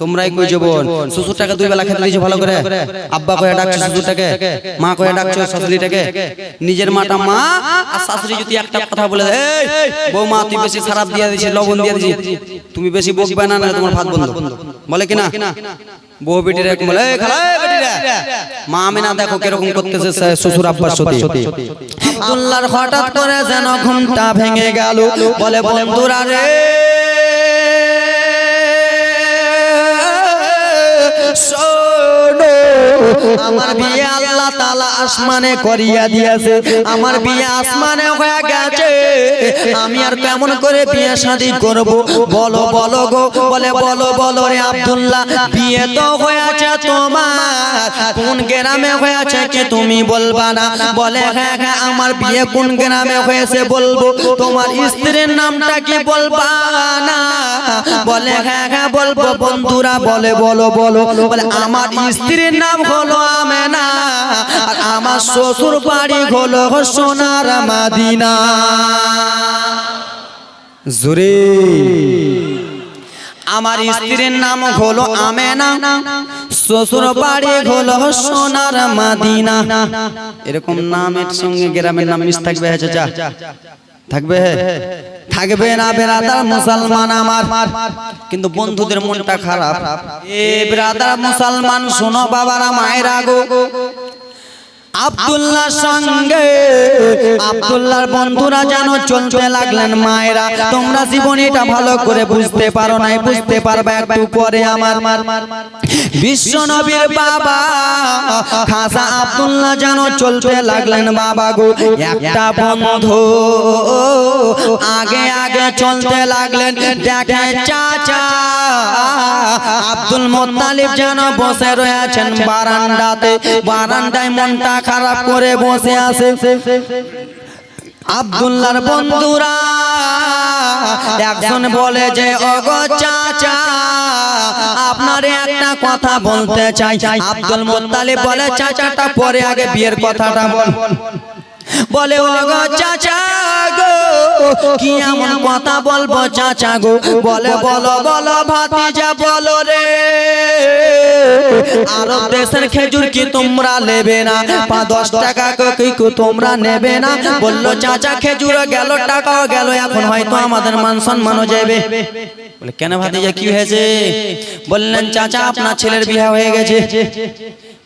তোমরাই কইছো বোন? শ্বশুরটাকে দুই বেলা খেতে দিয়েছ ভালো করে? আব্বা কয়ে ডাকছো শ্বশুরটাকে? মা কয়ে ডাকছো শাশুড়িটাকে? নিজের মাটা মা আর শাশুড়ি যদি একটা কথা বলে এই বৌমা তুই বেশি খারাপ দিয়ে দিছিস লবণ দিয়ে দিছিস তুমি বেশি বকবে না না তোমার ভাত বন্ধ। বলে কিনা? বউ বেটির এক বলে এই খালা মা আমি না দেখো কীরকম করতেছে শ্বশুর আব্বার সাথে আব্দুল্লাহর হঠাৎ করে যেন ঘুমটা ভেঙে গেল। বলে বন্ধুরা রে আমার বিয়ে আল্লাহ তালা আসমানে করিয়া দিয়েছে। আমার বিয়ে আসমানে হয়ে গেছে। আমি আর কেমন করে বিয়ে শাদী করব। বলো বলো গো বলে বলো বলো রে আব্দুল্লাহ। বিয়ে তো হয়েছে তোমার। কোন গ্রামে হয়েছে কি তুমি বলবা না। বলে হ্যাঁ হ্যাঁ আমার বিয়ে কোন গ্রামে হয়েছে বলব। তোমার স্ত্রীর নামটা কি বলবা না? বলে হ্যাঁ হ্যাঁ বলব বন্ধুরা বলে বলো বলো বলে আমার স্ত্রীর নাম হলো আমেনা, আর আমার শ্বশুর বাড়ি হলো সোনার মাদিনা। জুরে। আমার স্ত্রীর নাম হলো আমেনা, শ্বশুর বাড়ি হলো সোনার মাদিনা। এরকম নামের সঙ্গে গ্রামের নাম মিশ থাকবে হ্যাঁ চাচা? থাকবে? থাকবে না বেরাদার মুসলমান আমার। কিন্তু বন্ধুদের মনটা খারাপ। এ বেরাদার মুসলমান, শোনো বাবারা, মায়েরা গো। আব্দুল্লাহ সঙ্গে আব্দুল্লাহর বন্ধুরা যেন চলতে লাগলেন মায়েরা, তোমরা জীবনীটা ভালো করে বুঝতে পারো নাই, বুঝতে পারবে একটু পরে আমার। মার মার বিশ্ব নবীর বাবা খাসা আব্দুল্লাহ যেন চলতে লাগলেন বাবা গো, একটা বন্ধু। আগে আগে চলতে লাগলেন আব্দুল মোত্তালিব যেন বসে রয়েছেন বারান্দাতে। বারান্দায় মনটা খারাপ করে বসে আছে। আব্দুল্লাহর বন্ধুরা একজন বলে যে ওগো চাচা আপনারে একটা কথা বলতে চাই। আব্দুল মোত্তালিব বলে চাচাটা পরে আগে বিয়ের কথাটা বল। বলে ও গো চাচা গো কি এমন কথা বলব চাচা গো? বলে বলো বলো ভাতিজা বলো রে। আরব দেশের খেজুর কি তোমরা নেবে না? পা দশ টাকা কো তোমরা নেবে না? বলল চাচা খেজুর গেল টাকাও গেল, এখন হয়তো আমাদের মান সম্মানও যাবে। কেন ভাতিজা, কি হয়েছে? বললেন, চাচা, আপনার ছেলের বিয়ে হয়ে গেছে।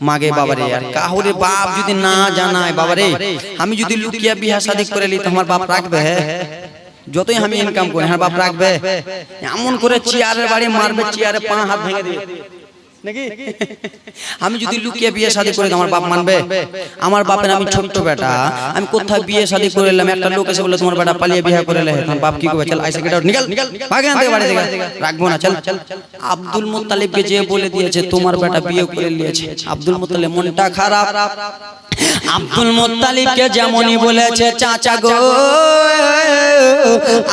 মাগে, বাবারে, আর কাহুরে বাপ যদি না জানায়, বাবারে, আমি যদি লুকিয়া বিয়া শাদি করে লি তো আমার বাপ রাখবে যতই আমি ইনকাম করি হ্যাঁ বাপ রাখবে। এমন করে চেয়ারের বাড়ি মারবে, চেয়ারে পা হাত ভেঙে দিবে। নাকি? আমি যদি লুকিয়ে বিয়ে শাদী করে আমার বাপ মানবে? আমার বাপের আমি ছোট্ট বেটা। আমি কোথায় বিয়ে শাদী করে এলাম? একটা লোক এসে বলে তোমার বেটা পালিয়ে বিয়ে করে এলে তোমার বাপ কি করবে? চল আইসা কেটে নিকাল। ভাগে আনতে বাড়ি থেকে রাখব না চল। আব্দুল মুত্তালিবকে যে বলে দিয়েছে তোমার বেটা বিয়ে করে নিয়েছে। আব্দুল মুত্তালিব মনটা খারাপ। আব্দুল মুত্তালিবকে যেমনই বলেছে, চাচা গো,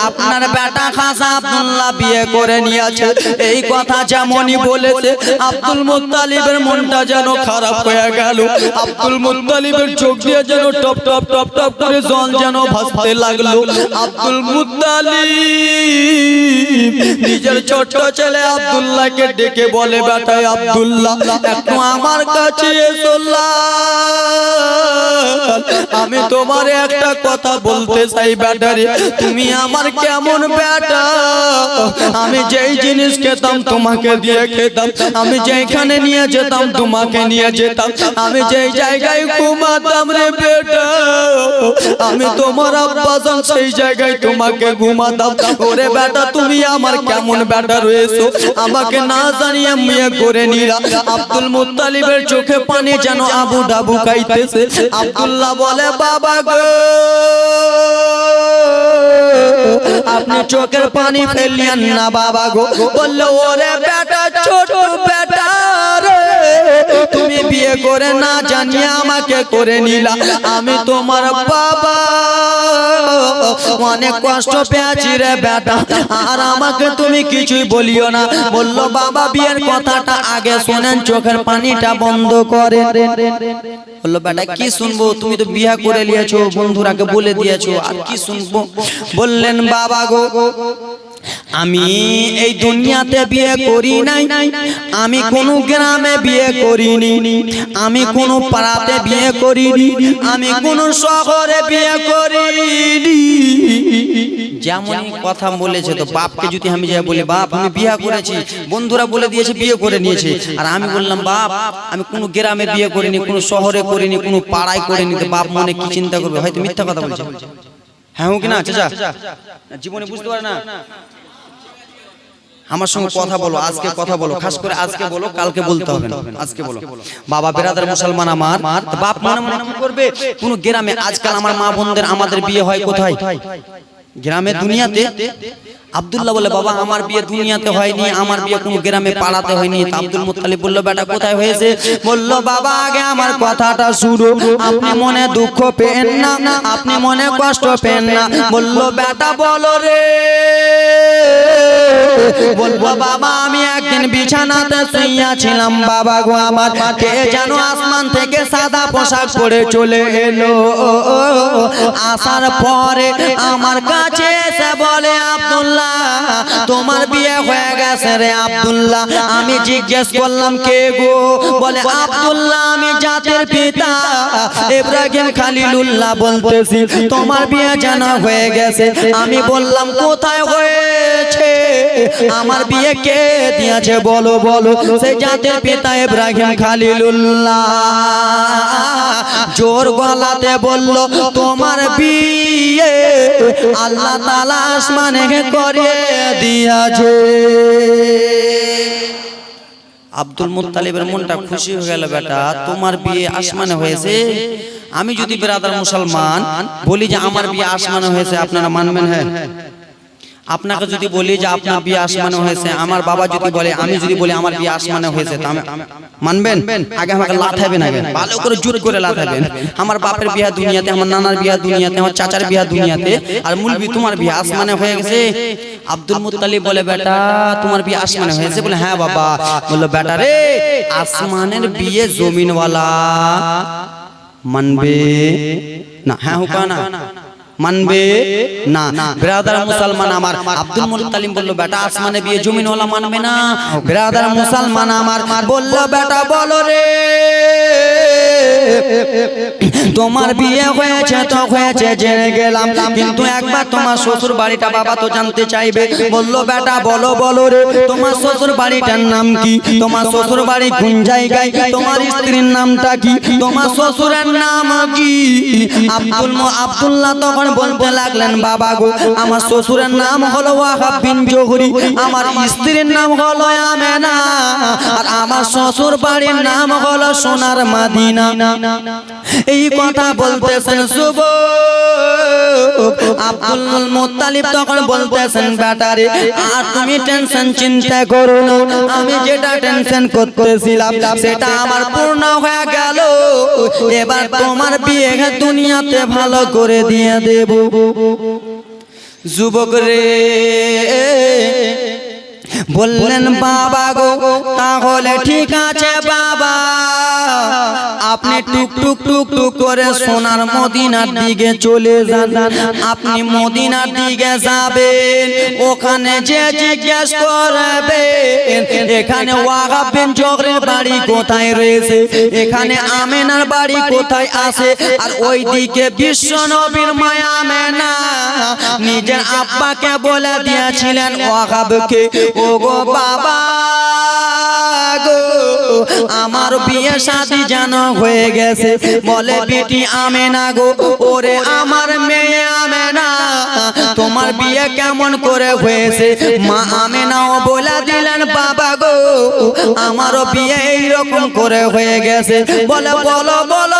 আপনার বেটা খাসা আব্দুল্লাহ বিয়ে করে নিয়েছে। এই কথা যেমনই বলেছে, আব্দুল মুত্তালিবের মনটা যেন খারাপ হয়ে গেল। আব্দুল মুত্তালিবের চোখ দিয়ে যেন টপ টপ টপ টপ করে জল যেন ভাসতে লাগল। আব্দুল মুত্তালিব নিজের ছোট ছেলে আব্দুল্লাহকে ডেকে বলে বেটা আব্দুল্লাহ আমার কাছে এসো লাল। আমি তোমার একটা কথা বলতে চাই, ব্যাটারে। তুমি আমার কেমন ব্যাটা? আমি যেই জিনিস খেতাম, তোমাকে দিয়ে খেতাম। আমি যেখানে নিয়ে যেতাম, তোমাকে নিয়ে যেতাম। আমি যেই জায়গায় ঘুমাতাম রে বেটা, আমি তোমার আব্বাসান সেই জায়গায় তোমাকে ঘুমাতাম। ওরে বেটা, তুমি আমার কেমন বেটা রয়েছো? আমাকে না জানিয়ে মেয়ে করে নিলা। আব্দুল মুত্তালিবের চোখে পানি যেন আবু ডাবু খাইতেছে। আব্দুল্লাহ বলে বাবা গো আপনি চোখের পানি ফেললেন না বাবা গো। বলল ওরে বেটা ছোট বেটা তুমি বিয়ে করে না জানিয়ে আমাকে করে নিলা। আমি তোমার বাবা অনেক কষ্ট পেয়েছি রে বেটা। আর আমাকে তুমি কিছুই বলিও না। বলল, বাবা, বিয়ের কথাটা আগে শোনেন, চোখের পানিটা বন্ধ করে বলল, বেটা, কি শুনব? তুমি তো বিয়ে করে নিয়েছো, বন্ধুরাকে বলে দিয়েছ, আর কি শুনব? বললেন, বাবা গো আমি এই দুনিয়াতে বিয়ে করি নাই। আমি কোন গ্রামে বিয়ে করিনি। আমি কোন পাড়াতে বিয়ে করিনি। আমি কোন শহরে বিয়ে করিনি। যেমন কথা বলেছে তো বাপকে যদি আমি যাই বলি বাপ আমি বিয়ে করেছি। বন্ধুরা বলে দিয়েছে বিয়ে করে নিয়েছে আর আমি বললাম বাপ আমি কোন গ্রামে বিয়ে করিনি কোন শহরে করিনি কোন পাড়ায় করিনি। তো বাপ মনে কি চিন্তা করবে? হয়তো মিথ্যা কথা বলছে। হ্যাঁ কি না চাচা। জীবনে বুঝতে পারে না। আমার সঙ্গে কথা বলো আজকে কথা বলো খাস করে আজকে বলো কালকে বলতে হবে না আজকে বলো। বাবা বেরাদার মুসলমান আমার বাপ মনে মনে কি করবে কোন গ্রামে আজকাল আমার মা বোনদের আমাদের বিয়ে হয় কোথায়? গ্রামে দুনিয়াতে আব্দুল্লাহ বলে বাবা আমার বিয়ে দুনিয়াতে হয়নি আমার বিয়ে কোনো গ্রামে পাড়াতে হয়নি। তা আব্দুল মুত্তালিব বলল বেটা কোথায় হয়েছে? বলল বাবা আগে আমার কথাটা শুরু আপনি মনে দুঃখ পেন না আপনি মনে কষ্ট পেন না। বলল বেটা বলো রে। বলব বাবা আমি একদিন বিছানাতে শুইয়াছিলাম। বাবা গো আমার কে যেন আসমান থেকে সাদা পোশাক পরে চলে এলো। আসার পরে আমার কাছে এসে বলে, আব্দুল্লাহ, তোমার বিয়ে হয়ে গেছে রে আব্দুল্লাহ। আমি জিজ্ঞেস করলাম, কে গো? বলে, আব্দুল্লাহ, আমি জাতির পিতা। ইব্রাহিম খালিলুল্লাহ বলতেছি, তোমার বিয়ে জানা হয়ে গেছে। আমি বললাম, কোথায় হয়েছে? আমার বিয়ে কে দিয়েছে? বলো বলো। সেই জাতির পিতা ইব্রাহিম খালিলুল্লাহ। জোর গলাতে বলল তোমার বিয়ে আল্লাহ তালা আসমানে করে দিয়াছে। আব্দুল মুত্তালিবের মনটা খুশি হয়ে গেল বেটা তোমার বিয়ে আসমানে হয়েছে। আমি যদি বেরাদার মুসলমান বলি যে আমার বিয়ে আসমানে হয়েছে আপনারা মানবেন হ্যাঁ। আপনাকে যদি বলি যে আপনার বিয়ে আসমানে হয়েছে আমার বাবা যদি বলে আমি যদি বলি আমার বিয়ে আসমানে হয়েছে তা মানবেন? আগে আমাকে লাথাবেন আগে ভালো করে জোর করে লাথাবেন আমার বাপের বিয়া দুনিয়াতে আমার নানার বিয়া দুনিয়াতে আমার চাচার বিয়া দুনিয়াতে আর মুলবি তোমার বিয়ে আসমানে হয়ে গেছে। আব্দুল মুত্তালিব বলে বেটা তোমার বিয়ে আসমানে হয়েছে? বলে হ্যাঁ বাবা। বলল বেটা রে আসমানের বিয়ে জমিনওয়ালা মানবে? না হ্যাঁ হুকা না। মানবে না। ব্রাদার মুসলমান আমার। আব্দুল মুত্তালিম বলল বেটা আসমানে বিয়ে জমিনওয়ালা মানবে না। ব্রাদার মুসলমান আমার বলল বেটা বলো রে। তোমার বিয়ে হয়েছে, তো হয়েছে, জেনে গেলাম। কিন্তু একবার তোমার শ্বশুর বাড়িটা বাবা তো জানতে চাইবে। বলল, বেটা, বলো বলো রে, তোমার শ্বশুর বাড়িটার নাম কি? তোমার শ্বশুর বাড়ি কোন জায়গায়? তোমার স্ত্রীর নামটা কি? তোমার শ্বশুরের নাম কি? আব্দুল আব্দুল্লাহ তখন বলতে লাগলেন, বাবা গো, আমার শ্বশুরের নাম হলো ওয়াহাব বিন জহুরি, আমার স্ত্রীর নাম হলো আমেনা, আর আমার শ্বশুর বাড়ির নাম হলো সোনার মাদিনা। এই কথা বলতেছেন শুভ। আব্দুল মুত্তালিব তখন বলতেছেন ব্যাটারে আর তুমি টেনশন চিন্তা করো না। আমি যেটা টেনশন করতেছিলাম সেটা আমার পূর্ণ হয়ে গেল। এবার তোমার বিয়ে দুনিয়াতে ভালো করে দিয়ে দেব। যুবক রে বললেন বাবা গো তাহলে ঠিক আছে বাবা। আপনি টুক টুক টুক টুক করে সোনার মদিনার দিকে চলে যান আপনি মদিনার দিকে যাবেন, ওখানে যে জিজ্ঞেস করবেন, এখানে ওয়াহাব বিন জগরের বাড়ি কোথায় রয়েছে? এখানে আমেনার বাড়ি কোথায় আছে? আর ওই দিকে বিশ্ব নবীর মায়া আমেনা নিজের আব্বাকে বলে দিয়েছিলেন ওয়াহাবকে ও গো বাবা গো। আমার বিয়ে শাদি যেন হয়ে গেছে। বলে বেটি আমে না গো, ওরে আমার মেয়ে আমে না তোমার বিয়ে কেমন করে হয়েছে? মা আমে নাও বলে দিলেন, বাবা গো আমারও বিয়ে এইরকম করে হয়ে গেছে। বলে, বলো বলো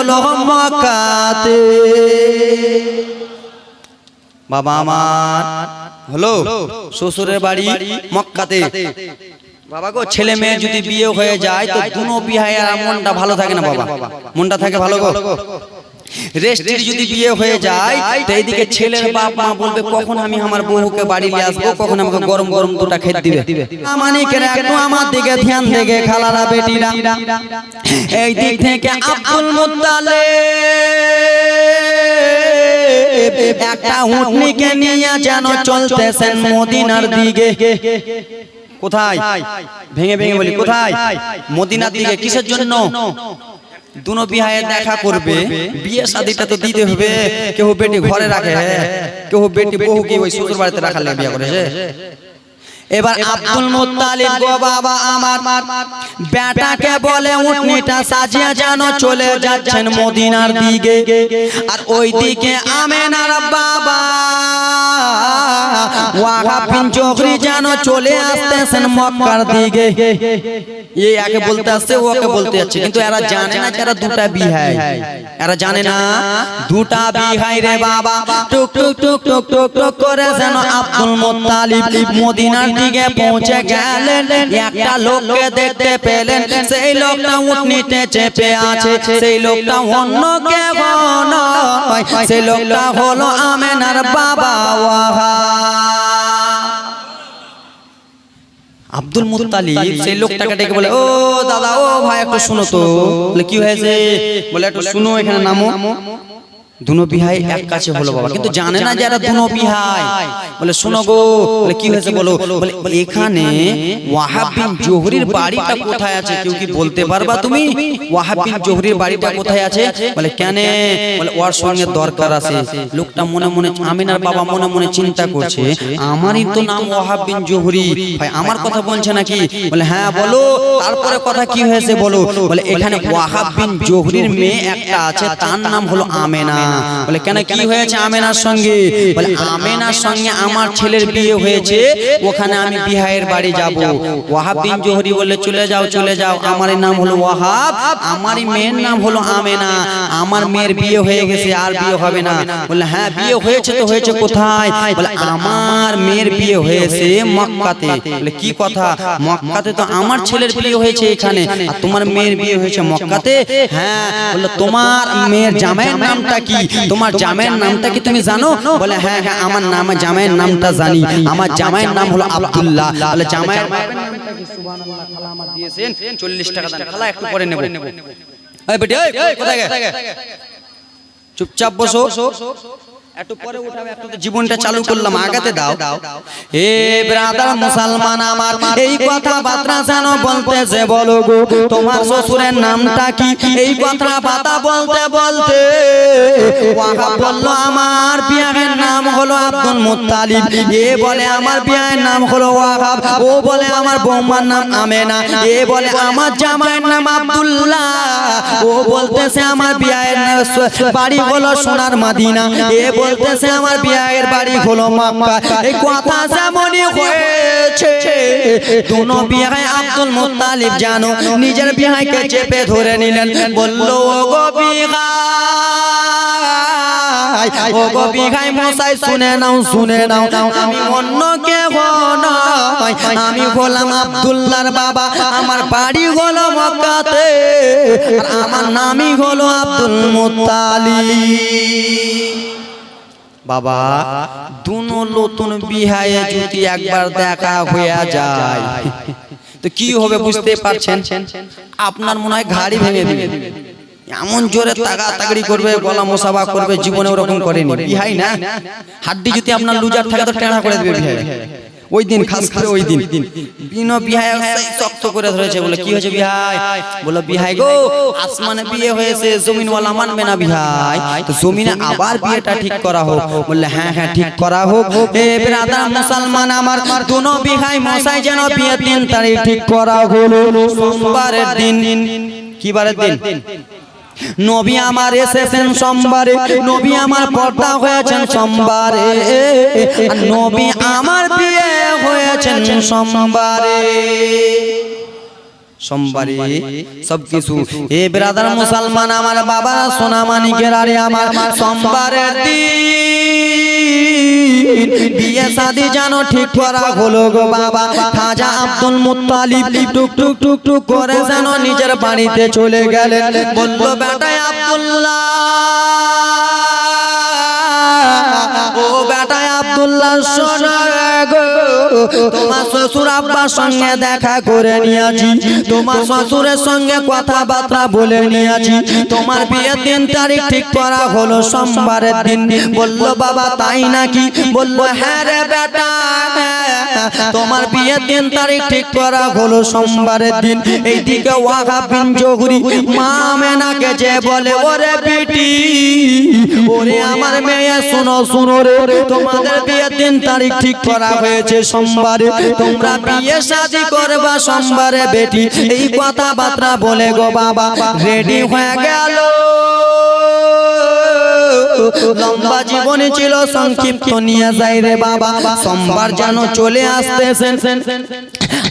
মক্কাতে বাবা আমার, হলো শ্বশুরের বাড়ি মক্কাতে। বাবা গো, ছেলে মেয়ে যদি বিয়ে হয়ে যায়, তো দুনো বিহায় আর মনটা ভালো থাকে না বাবা? মনটা থাকে ভালো গো? রেস্টির যদি বিয়ে হয়ে যায় তো এইদিকে ছেলের বাপ মা বলবে কখন আমি আমার বউকে বাড়ি নিয়ে আসব? কখন আমাকে গরম গরম দুটা খেতে দিবে? একটু আমার দিকে ধ্যান দেখে খালারা বেটিরা। এই দিক থেকে আব্দুল মুত্তালিব একটা উটনিকে নিয়ে যেন চলতেছেন মদিনার দিকে। কোথায়? ভেঙে ভেঙে বলি কোথায়? মদিনার দিকে কিসের জন্য? দুনো বিহায়ে দেখা করবে। বিয়ে শাদিটা তো দিতে হবে। কেউ বেটি ঘরে রাখে। কেউ বেটি বহু কি ওই শ্বশুর বাড়িতে রাখার লাগে বিয়ে করেছে এবার আব্দুল মুত্তালিব গো বাবা আমার বেটাকে বলে উটনিটা সাজিয়া জানো চলে যাচ্ছেন মদিনার দিকে। আর ওই দিকে আমেনার বাবা। ওয়াহাব বিন জোহরি যেন চলে আসতেছেন মক্কার দিকে। এই একে বলতে আসছে ওকে বলতে যাচ্ছে। কিন্তু এরা জানে না যারা দুটা বিহাই। এরা জানে না দুটা বিহাই রে বাবা। টুক টুক টুক টুক টুক টুক করে যেন আব্দুল মুত্তালিব মদিনার দিকে পৌঁছে গেলেন। একটা লোককে দেখতে পেলেন। সেই লোকটা উঠনিতে চেপে আছে। সেই লোকটা অন্য কে সেই লোকটা হলো আমেনার বাবা আব্দুল মুত্তালিব, সেই লোকটাকে ডেকে বলে, ও দাদা, ও ভাই, একটু শুনো তো। কি হয়েছে? বলে, একটু শুনো, এখানে নামো। দুনো বিহাই এক কাছে হলো বাবা কিন্তু জানে না যারা দুনো বিহাই বলে শোনো গো বলে কি হয়েছে বলো বলে এখানে ওয়াহাব বিন জোহরির বাড়িটা কোথায় আছে কেউ কি বলতে পারবা তুমি ওয়াহাব বিন জোহরির বাড়িটা কোথায় আছে বলে কেন বলে ওর সঙ্গে দরকার আছে লোকটা মনে মনে আমিনার বাবা মনে মনে চিন্তা করছে আমারই তো নাম ওয়াহাব বিন জোহরি ভাই আমার কথা বলছে নাকি বলে হ্যাঁ বলো তারপরে কথা কি হয়েছে বলো বলে এখানে ওয়াহাব বিন জোহরির মেয়ে একটা আছে তার নাম হলো আমেনা বলে কেন কি হয়েছে আমেনার সঙ্গে? বলে আমেনার সঙ্গে আমার ছেলের বিয়ে হয়েছে ওখানে আমি বিহায়ের বাড়ি যাব। ওয়াহাব বিন জোহরি বলে চলে যাও চলে যাও আমার নাম হলো ওয়াহাব আমারই মেয়ের নাম হলো আমেনা। আমার মেয়ের বিয়ে হয়ে গেছে আর বিয়ে হবে না। বলে হ্যাঁ বিয়ে হয়েছে তো হয়েছে কোথায়? বলে আমার মেয়ের বিয়ে হয়েছে মক্কাতে। বলে কি কথা? মক্কাতে তো আমার ছেলের বিয়ে হয়েছে এখানে আর তোমার মেয়ের বিয়ে হয়েছে মক্কাতে হ্যাঁ বলল তোমার মেয়ের জামাইয়ের নামটা কি তোমার জামাইয়ের নামটা কি তুমি জানো? বলে হ্যাঁ হ্যাঁ আমার নাম জামাইয়ের নামটা জানি। আমার জামাইয়ের নাম হলো আব্দুল্লাহ। বলে জামাইয়ের নামটা কি? সুবহানাল্লাহ, খালা আমার দিয়েছেন 40 টাকা দান। খালা একটু পরে নেব। এই বেটি এই, কোথায় গে? চুপচাপ বসো। একটু পরে উঠাবে একটু জীবনটা চালু করলাম। আগাতে দাও। হে ব্রাদার মুসলমান আমার এই কথা বার্তা যেন বলতেছে বলো গো। তোমার শ্বশুরের নামটা কি? এই কথা বলতে বলতে ওয়াহাব বলল আমার বিয়ের নাম হলো আব্দুল মুত্তালিব। এ বলে আমার বিয়ের নাম হলো ওয়াহাব। ও বলে আমার বৌমার নাম আমেনা। এ বলে আমার জামাইয়ের নাম আব্দুল্লাহ। ও বলতেছে আমার বিয়ের বাড়ি হলো সোনার মাদিনা। এ বলতেছে আমার বিয়ের বাড়ি হলো মক্কা। এই কথা যেমনই হয়েছে, দুনো বিয়ে আব্দুল মুত্তালিব জানো। নিজের বিয়েকে চেপে ধরে নিলেন। বলল গো বিঘাই ও গো বিঘাই মশাই শুনে নাও শুনে নাও। আমি অন্য কে নয়। আমি হলাম আব্দুল্লাহর বাবা। আমার বাড়ি হলো মক্কাতে। আর আমার নামই হলো আব্দুল মুত্তালিব বাবা দুনো নতুন বিহায়ে যদি একবার দেখা হয়ে যায় তো কি হবে বুঝতে পারছেন? আপনার মনে হয় ঘাড়ি ভেঙে দিবে। এমন জোরে তাগা তাগড়ি করবে গলা মোসাবা করবে জীবনে ওরকম করেনি। বিহাই না? হাড্ডি যদি আপনার লুজার থাকে তো টেনা করে দেবে বিহাই ওই দিন খাস করে ওই দিন। বিনো বিহাই শক্ত করে ধরেছে বলে কি হয়েছে বিহাই বলো বিহাই গো আসমানে বিয়ে হয়েছে জমিনওয়ালা মানবে না বিহাই তো জমিনে আবার বিয়েটা ঠিক করা হোক। বললে হ্যাঁ হ্যাঁ ঠিক করা হোক। এ ব্রাদার মুসলমান আমার দুনো বিহাই মশাই যেন বিয়ে তিন তারিখ ঠিক করা হলো সোমবারের দিন কি বারের দিন নবী আমার এসেছেন সোমবারে, নবী আমার পর্দা হয়েছেন সোমবারে নবী আমার বিয়ে হয়েছেন সোমবারে। সোমবারে সব কিছু এ ব্রাদার মুসলমান, আমার বাবা সোনা মানিকের আরে আমার সোমবারের দিন। বিয়ে শাদি জানো ঠিক করা হলো গো বাবা। খাজা আব্দুল মুত্তালিব টুক টুক টুক টুক করে যেন নিজের বাড়িতে চলে গেলেন। বলল বেটায় আব্দুল্লাহ, ও বেটায় আব্দুল্লাহ, শোনো তোমার শ্বশুর আব্বার সঙ্গে দেখা করে নিয়েছি। তোমার শ্বশুরের সঙ্গে কথাবার্তা বলে নিয়েছি। তোমার বিয়ে তিন তারিখ ঠিক করা হলো, সোমবারের দিন। বলল, বাবা, তাই নাকি? বলল হ্যাঁ রে বেটা তোমার বিয়ে তিন তারিখ ঠিক করা হলো, সোমবারের দিন। এইদিকে ওয়াহা বিন জহুরি মা মেনাকে যে বলে, ওরে বিটি, ওরে আমার মেয়ে, শুনো শুনো রে। তোমাদের বিয়ে তিন তারিখ ঠিক করা হয়েছে সোমবারে তোমরা বিয়ে সাজি করবা সোমবারে বেটি। এই কথাবার্তা বলে গো বাবা। রেডি হয়ে গেল। লম্বা জীবনে ছিল সংক্ষিপ্ত নিয়ে যাই রে বাবা। সোমবার যেন চলে আসতেছেন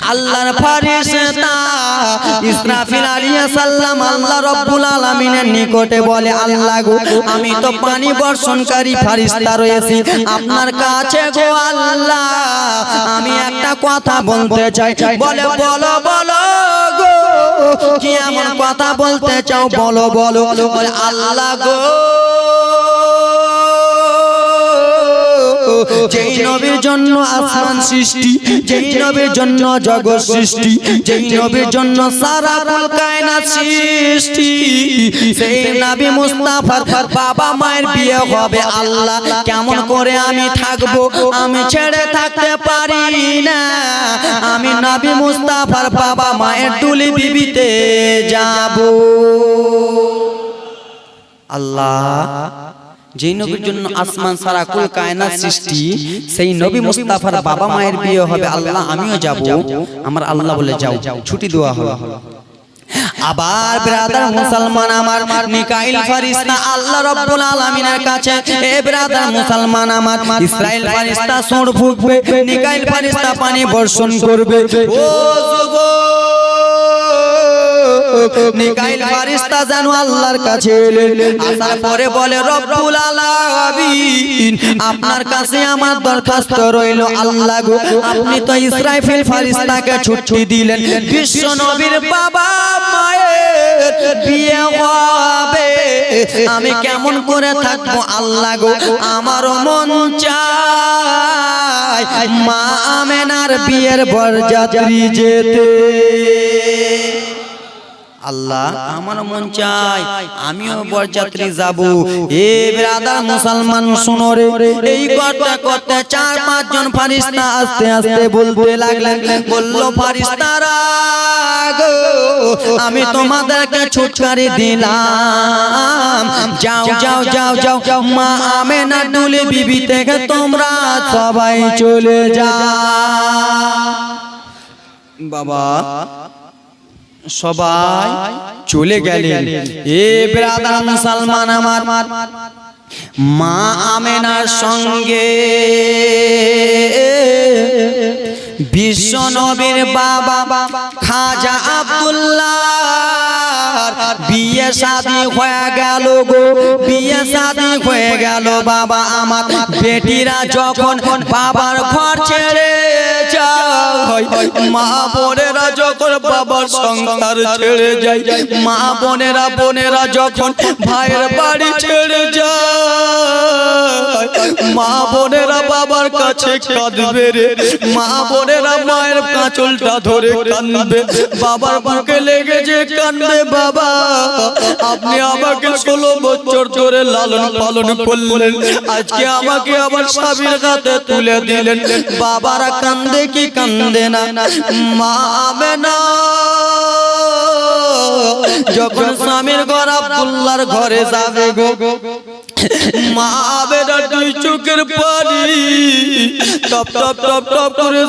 আল্লাহর ফারিস্তা ইসরাফিল আলাইহিস সালাম আল্লাহ রাব্বুল আলামিনের নিকটে বলে আল্লাহ গো আমি তো পানি বর্ষণকারী ফারিস্তা রয়েছি। আপনার কাছে গো আল্লাহ আমি একটা কথা বলতে চাই। বলে বলো বলো গো কি এমন কথা বলতে চাও? বলো বলো আল্লাহ গো যেই নবীর জন্য আসমান সৃষ্টি যেই নবীর জন্য জগৎ সৃষ্টি যেই নবীর জন্য সারা কায়নাত সৃষ্টি সেই নবী মুস্তাফার বাবা মায়ের বিয়ে হবে আল্লাহ। কেমন করে আমি থাকব? আমি ছেড়ে থাকতে পারি না। আমি নবী মুস্তাফার বাবা মায়ের ডুলি বিবিতে যাব। আল্লাহ। যেই নবীর জন্য আসমান সারা কুল কায়নাত সৃষ্টি সেই নবী মুস্তাফার বাবা মায়ের বিয়ে হবে আল্লাহ আমিও যাব আমার আল্লাহ বলে যাও ছুটি দেওয়া হলো। আবার ব্রাদার মুসলমান আমার মিকাইল ফারিস্তা আল্লাহ রাব্বুল আলামিনের কাছে এ ব্রাদার মুসলমান আমার ইসরাইল ফারিস্তা সুর ফুঁকবে মিকাইল ফারিস্তা পানি বর্ষণ করবে। ও যুবক মিকাইল ফারিস্তা যেন আল্লাহর কাছে আসার পরে বলে, রব্বুল আলামিন, আপনার কাছে আমার দরখাস্ত রইল। আল্লাহ গো, আপনি তো ইসরাফিল ফারিস্তাকে ছুটি দিলেন। বিশ্ব নবীর বাবা মায়ের বিয়ে হবে। আমি কেমন করে থাকব? আল্লাহ গো আমার মন চায় মা আমেনার বিয়ের বরযাত্রী যেতে। আল্লাহ আমার মন চাই আমিও বরযাত্রী যাব। এ ব্রাদার মুসলমান শুনো রে এই কথা করতে চার পাঁচ জন ফারিস্তা আস্তে আস্তে বলতে লাগলেন বলল ফারিস্তারা আমি তোমাদেরকে ছুটকারি দিলাম। যাও যাও যাও যাও যাও মা আমেনা ডুলে বিবি থেকে তোমরা সবাই চলে যাও বাবা সবাই চলে গেলেন। এ ব্রাদার মুসলমান আমার। মা আমেনার সঙ্গে বিশ্ব নবীর বাবা খাজা আব্দুল্লাহ বিয়ে শাদি হয়ে গেল গো, বিয়ে শাদি হয়ে গেল বাবা আমার। বেটিরা যখন বাবার ঘর ছেড়ে মা বোনেরা যখন বাবার সংসার ছেড়ে যায়, মা বোনেরা বোনেরা যখন ভাইয়ের বাড়ি ছেড়ে যায়, মা বোনেরা বাবার কাছে কাঁদবে রে, মা বোনেরা মায়ের কাঁচলটা ধরে কাঁদবে। বাবার বুকে লেগে যে কাঁদবে বাবা। আপনি আমাকে ষোলো বছর ধরে লালন পালন করলেন। আজকে আমাকে আবার স্বামীর হাতে তুলে দিলেন। বাবারা কান্দে কি কান্দে না? মা না যখন স্বামীর ঘর আব্দুল্লাহর ঘরে যাবে গো। মা বেটা দুই চোখের পানি। টপ টপ টপ টপ করে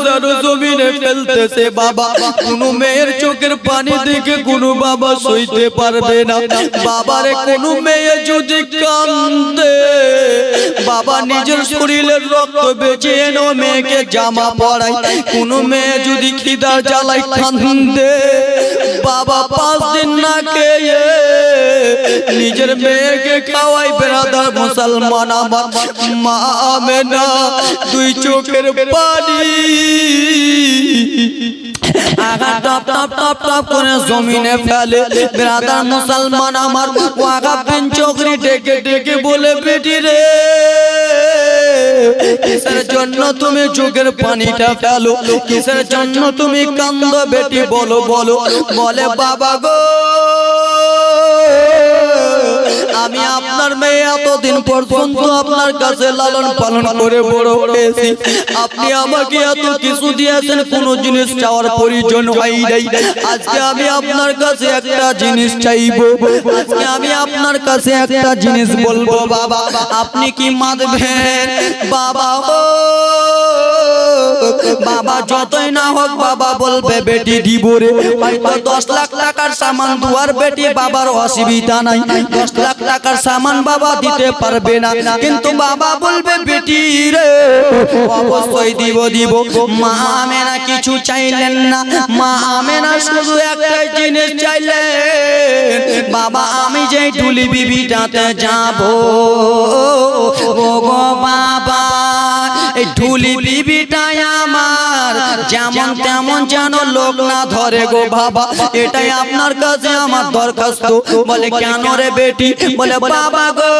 বাবা। কোনো মেয়ের চোখের পানি দেখে কোনো বাবা সইতে পারবে না। বাবারে, কোনো মেয়ে যদি কান্দে, বাবা নিজের শরীরের রক্ত বেঁচে এনো মেয়েকে জামা পরাই কোনো মেয়ে যদি খিদার জ্বালাই কান্দে, বাবা পাঁচ দিন না খেয়ে নিজের মেয়েকে খাওয়াই বেড়াদার মুসলমান আমার মা আমেনা। দুই চোখের পানি। আগা টপ টপ টপ টপ করে জমিনে ফেলে। বেড়াদার মুসলমান আমার। পেন চোখরি ডেকে ডেকে বলে বেটি রে কিসের জন্য তুমি চোখের পানিটা ফেলো? কিসের জন্য তুমি কান্দ বেটি বলো বলো। বলে বাবা গো আমি আপনার মেয়ে এতদিন পর্যন্ত আপনার কাছে লালন পালন করে বড় হয়েছি। আপনি আমাকে এত কিছু দিয়েছেন, কোন জিনিস চাওয়ার প্রয়োজন হয় নাই। আজকে আমি আপনার কাছে একটা জিনিস চাইব। আজকে আমি আপনার কাছে একটা জিনিস বলব, বাবা। আপনি কি মানবেন? বাবা, ও! বাবা যতই না হোক বাবা বলবে, বেটি দিব রে। হয়তো দশ লাখ টাকার সামান দুয়ার বেটি বাবার অসুবিধা নাই। দশ লাখ টাকার সামান বাবা দিতে পারবে না। কিন্তু বাবা বলবে, বেটি রে, অবশ্যই দিব দিব। মা আমেনা কিছু চাইলেন না। মা আমেনা শুধু একটাই জিনিস চাইলেন, বাবা, আমি যে টুলি বিবিটাতে যাব ও গো বাবা এই ঢুলি বিবিটাই আমার যেমন তেমন যেন লোক না ধরে গো বাবা। এটাই আপনার কাছে আমার দরখাস্ত। বলে কেন রে বেটি? বলে বাবা গো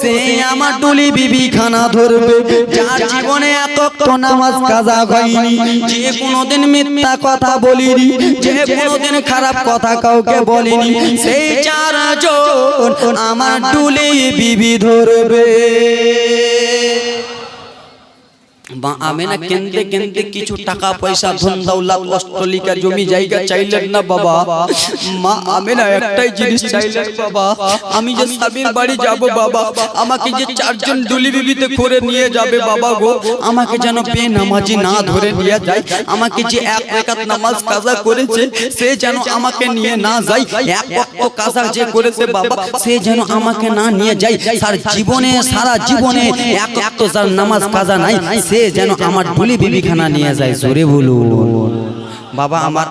সে আমার ডুলি বিবি খানা ধরবে। যার জীবনে এত নামাজ কাজা হয়নি যে কোনোদিন মিথ্যা কথা বলিনি যে কোনোদিন খারাপ কথা কাউকে বলিনি সেই চারজন আমার ডুলি বিবি ধরবে বা আমেনা কেন্দ্রে কেন্দ্রে কিছু টাকা পয়সা ধন দৌলত অষ্টলিকা জমি জায়গা চাইলেন না বাবা। মা আমেনা একটাই জিনিস চাইলেন বাবা। আমি যে স্বামীর বাড়ি যাব বাবা আমাকে যে চারজন ডুলি বিবিতে করে নিয়ে যাবে বাবা গো। আমাকে যেন বে নামাজি না ধরে নিয়ে যায়। আমাকে যে এক রেখাত নামাজ কাজা করেছে সে যেন আমাকে নিয়ে না যায়। এক কাজা যে করেছে বাবা সে যেন আমাকে না নিয়ে যায়। সার জীবনে সারা জীবনে এক যার নামাজ কাজা নাই সে যেন আমার ভুলি বিবিখানা নিয়ে যায় জোরে বলুন। বাবা আমার